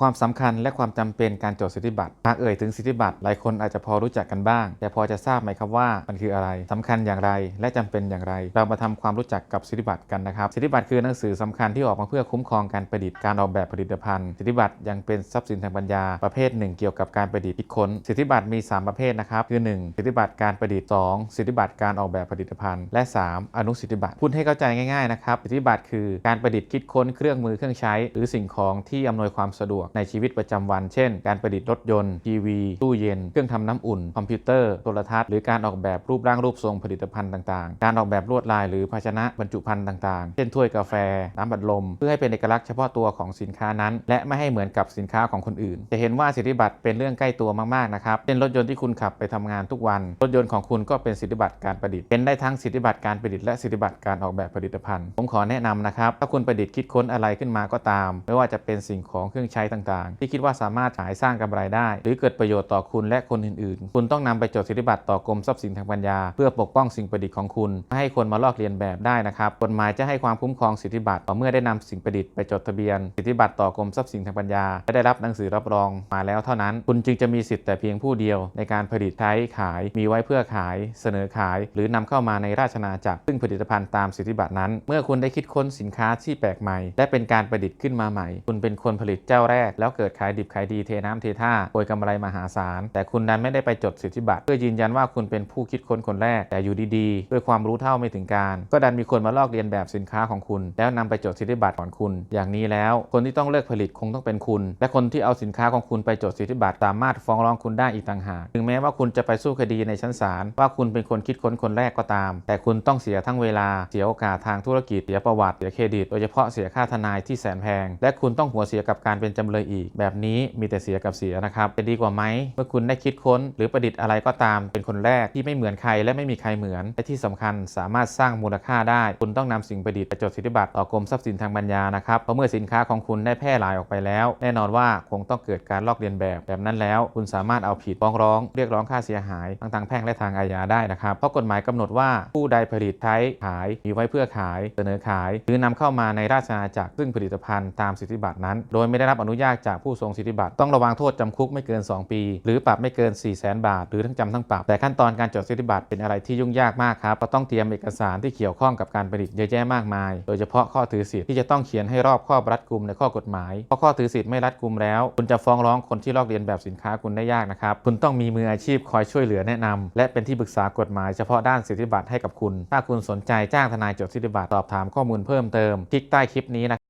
ความสำคัญและความจำเป็นการจดสิทธิบัตรหากเอ่ยถึงสิทธิบัตรหลายคนอาจจะพอรู้จักกันบ้าง แต่พอจะทราบไหมครับว่ามันคืออะไรสำคัญอย่างไร และจำเป็นอย่างไร เรามาทำความรู้จักกับสิทธิบัตรกันนะครับ สิทธิบัตรคือหนังสือสำคัญที่ออกมาเพื่อคุ้มครองการประดิษฐ์การออกแบบผลิตภัณฑ์ สิทธิบัตรยังเป็นทรัพย์สินทางปัญญาประเภทหนึ่งเกี่ยวกับการประดิษฐ์คิดค้น สิทธิบัตรมี 3 ประเภทนะครับ คือ 1 สิทธิบัตรการประดิษฐ์ 2 สิทธิบัตรการออกแบบผลิตภัณฑ์ และ 3 อนุสิทธิบัตรพูดให้เข้าใจง่ายๆนะครับ สิทธิบัตรคือการประดิษฐ์คิดค้นเครื่องมือเครื่องใช้ หรือสิ่งของที่อำนวยความสะดวกในชีวิตประจำวัน เช่น การประดิษฐ์รถยนต์ทีวี ตู้เย็น เครื่องทำน้ำอุ่น คอมพิวเตอร์ โทรทัศน์ หรือการออกแบบรูปร่างรูปทรงผลิตภัณฑ์ต่างๆ การออกแบบลวดลายหรือภาชนะบรรจุภัณฑ์ต่างๆ เช่นถ้วยกาแฟ น้ำบัดลม เพื่อให้เป็นเอกลักษณ์เฉพาะตัวของสินค้านั้น และไม่ให้เหมือนกับสินค้าของคนอื่น จะเห็นว่าสิทธิบัตรเป็นเรื่องใกล้ตัวมากๆนะครับเช่นรถยนต์ที่คุณขับไปทำงานทุกวัน รถยนต์ของคุณก็เป็นสิทธิบัตรการประดิษฐ์เป็นได้ทั้งสิทธิบัตรการประดิษฐ์และสิทธิบัตรการออกแบบผลิตภัณฑ์ ผมขอแนะนำนะครับถ้าคุณประดิษฐ์คิดค้นอะไรขึ้นมาก็ตาม ไม่ว่าจะเป็นสิ่งของเครื่องใช้ต่างๆ ที่คิดว่าสามารถขายสร้างกำไรได้ หรือเกิดประโยชน์ต่อคุณและคนอื่นๆ คุณต้องนำไปจดสิทธิบัตรต่อกรมทรัพย์สินทางปัญญา เพื่อปกป้องสิ่งประดิษฐ์ของคุณไม่ให้คนมาลอกเลียนแบบได้นะครับกฎหมายจะให้ความคุ้มครองสิทธิบัตรต่อเมื่อได้นำสิ่งประดิษฐ์ไปจดทะเบียน สิทธิบัตรต่อกรมทรัพย์สินทางปัญญาและได้รับหนังสือรับรองมาแล้วเท่านั้น คุณจึงจะมีสิทธิ์แต่เพียงผู้เดียว ในการผลิตใช้ขาย มีไว้เพื่อขาย เสนอขาย หรือนำเข้ามาในราชอาณาจักรซึ่งผลิตภัณฑ์ตามสิทธิบัตรนั้น เมื่อคุณได้คิดค้นสินค้าที่แปลกใหม่ และเป็นการประดิษฐ์ขึ้นมาใหม่ คุณเป็นคนผลิตเจ้าแรกแล้วเกิดขายดิบขายดีเทน้ำเทท่าโกยกำไรมหาศาล แต่คุณนั้นไม่ได้ไปจดสิทธิบัตร เพื่อยืนยันว่าคุณเป็นผู้คิดค้นคนแรกแต่อยู่ดีๆ ด้วยความรู้เท่าไม่ถึงการ ก็ดันมีคนมาลอกเลียนแบบสินค้าของคุณ แล้วนำไปจดสิทธิบัตรของคุณ อย่างนี้แล้วคนที่ต้องเลิกผลิตคงต้องเป็นคุณ และคนที่เอาสินค้าของคุณไปจดสิทธิบัตรสามารถฟ้องร้องคุณได้อีกต่างหากถึงแม้ว่าคุณจะไปสู้คดีในชั้นศาลว่าคุณเป็นคนคิดค้นคนแรกก็ตาม แต่คุณต้องเสียทั้งเวลาเสียโอกาสทางธุรกิจเสียประวัติเสียเครดิต โดยเฉพาะเสียค่าทนายที่แสนแพง และคุณต้องหัวเสียกับการเป็นจำเลยอีก แบบนี้มีแต่เสียกับเสียนะครับจะดีกว่าไหมเมื่อคุณได้คิดค้น หรือประดิษฐ์อะไรก็ตาม เป็นคนแรกที่ไม่เหมือนใครและไม่มีใครเหมือนและที่สำคัญสามารถสร้างมูลค่าได้ คุณต้องนำสิ่งประดิษฐ์ไปจดสิทธิบัตรต่อกรมทรัพย์สินทางปัญญานะครับเพราะเมื่อสินค้าของคุณได้แพร่หลายออกไปแล้ว แน่นอนว่าคงต้องเกิดการลอกเลียนแบบแบบนั้นแล้ว คุณสามารถเอาผิดฟ้องร้อง เรียกร้องค่าเสียหายทั้งทางแพ่งและทางอาญาได้นะครับเพราะกฎหมายกำหนดว่าผู้ใดผลิตใช้ขายมีไว้เพื่อขาย เสนอขาย หรือนำเข้ามาในราชอาณาจักรซึ่งผลิตภัณฑ์ตามสิทธิบัตรนั้น โดยไม่ได้รับอนุญาตจากผู้ทรงสิทธิบัตรต้องระวังโทษจำคุกไม่เกิน 2 ปี หรือปรับไม่เกิน 4 0 0 0 0 0 บาท หรือทั้งจำทั้งปรับแต่ขั้นตอนการจดสิทธิบัตรเป็นอะไรที่ยุ่งยากมากครับเพราะต้องเตรียมเอกสารที่เกี่ยวข้องกับการผลิตเยอะแยะมากมาย โดยเฉพาะข้อถือสิทธิ์ที่จะต้องเขียนให้รอบครอบรัดกุมในข้อกฎหมายเพราะข้อถือสิทธิ์ไม่รัดกุมแล้ว คุณจะฟ้องร้องคนที่ลอกเลียนแบบสินค้าคุณได้ยากนะครับคุณต้องมีมืออาชีพคอยช่วยเหลือแนะนำและเป็นที่ปรึกษากฎหมายเฉพาะด้านสิทธิบัตรให้กับคุณ ถ้าคุณสนใจจ้างทนายจดสิทธิบัตรสอบถามข้อมูลเพิ่มเติมคลิกใต้คลิปนี้นะ